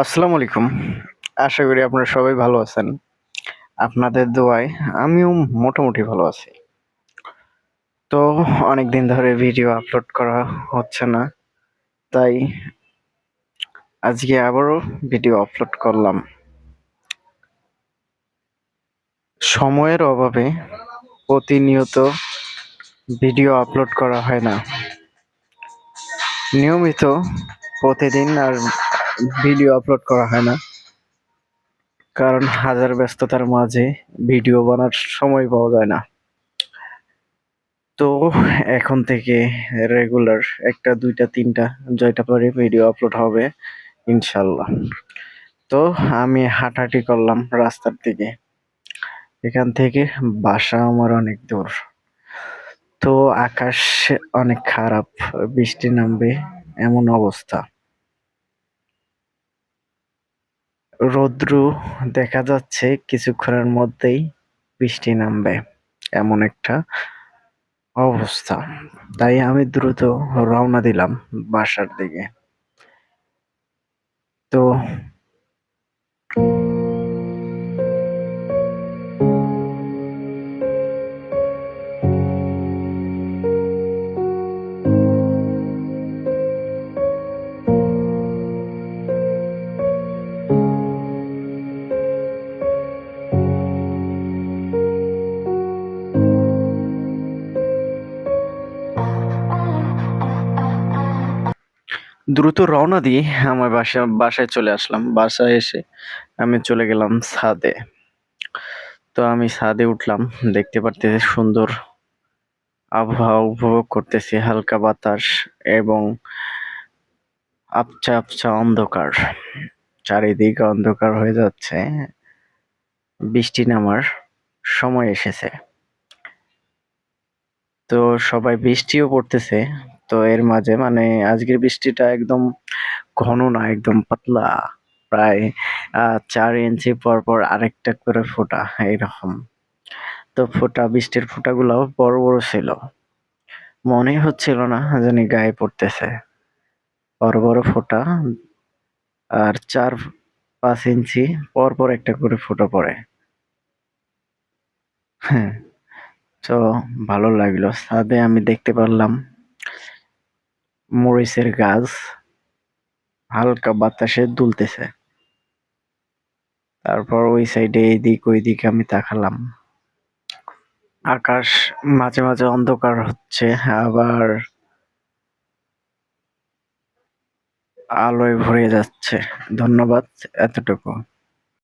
আসসালামু আলাইকুম। আশা করি আপনারা সবাই ভালো আছেন। আপনাদের দোয়ায় আমিও মোটামুটি ভালো আছি। তো অনেক দিন ধরে ভিডিও আপলোড করা হচ্ছে না, তাই আজকে আবারও ভিডিও আপলোড করলাম। সময়ের অভাবে প্রতিনিয়ত ভিডিও আপলোড করা হয় না। নিয়মিত প্রতিদিন আর ভিডিও আপলোড করা হয় না। কারণ হাজার ব্যস্ততার মাঝে ভিডিও বানার সময় পাওয়া যায় না। তো এখন থেকে রেগুলার একটা, দুইটা, তিনটা জয়টা পরে ভিডিও আপলোড হবে, ইনশাল্লাহ। তো আমি হাঁটাহাঁটি করলাম রাস্তার দিকে। এখান থেকে বাসা আমার অনেক দূর। তো আকাশ অনেক খারাপ, বৃষ্টি নামবে, এমন অবস্থা। রৌদ্রু দেখা যাচ্ছে কিছুক্ষণের মধ্যেই বৃষ্টি নামবে। এমন একটা অবস্থা। তাই আমি দ্রুত রওনা দিলাম বাসার দিকে। তো দ্রুত রওনা দিয়ে আমার বাসা, বাসায় চলে আসলাম। বাসায় এসে আমি চলে গেলাম ছাদে। তো আমি ছাদে উঠলাম, দেখতে পারতেছি সুন্দর আবহাওয়া উপভোগ করতেছি, হালকা বাতাস এবং আবছা আবছা অন্ধকার। চারিদিক অন্ধকার হয়ে যাচ্ছে। বৃষ্টি নামার সময় এসেছে। তো সবাই বৃষ্টিও পড়তেছে। তো এর মাঝে মানে আজকের বৃষ্টিটা একদম ঘন না, একদম পাতলা। প্রায় চার ইঞ্চি পর পর আরেকটা করে ফোঁটা, এইরকম। তো ফোঁটা, বৃষ্টির ফোঁটাগুলোও বড় বড় ছিল। মনে হচ্ছিল না জানি গায়ে পড়তেছে। বড় বড় ফোঁটা আর চার, পাঁচ ইঞ্চি পর পর একটা করে ফোঁটা পড়ে। হ্যাঁ তো ভালো লাগল। ছাদে আমি দেখতে পারলাম। মরিচের গাছ হালকা বাতাসে দুলতেছে। তারপর ওই সাইডে এইদিক ওই দিকে আমি তাকালাম। আকাশ মাঝে মাঝে অন্ধকার হচ্ছে, আবার আলোয় ভরে যাচ্ছে। ধন্যবাদ এতটুকু।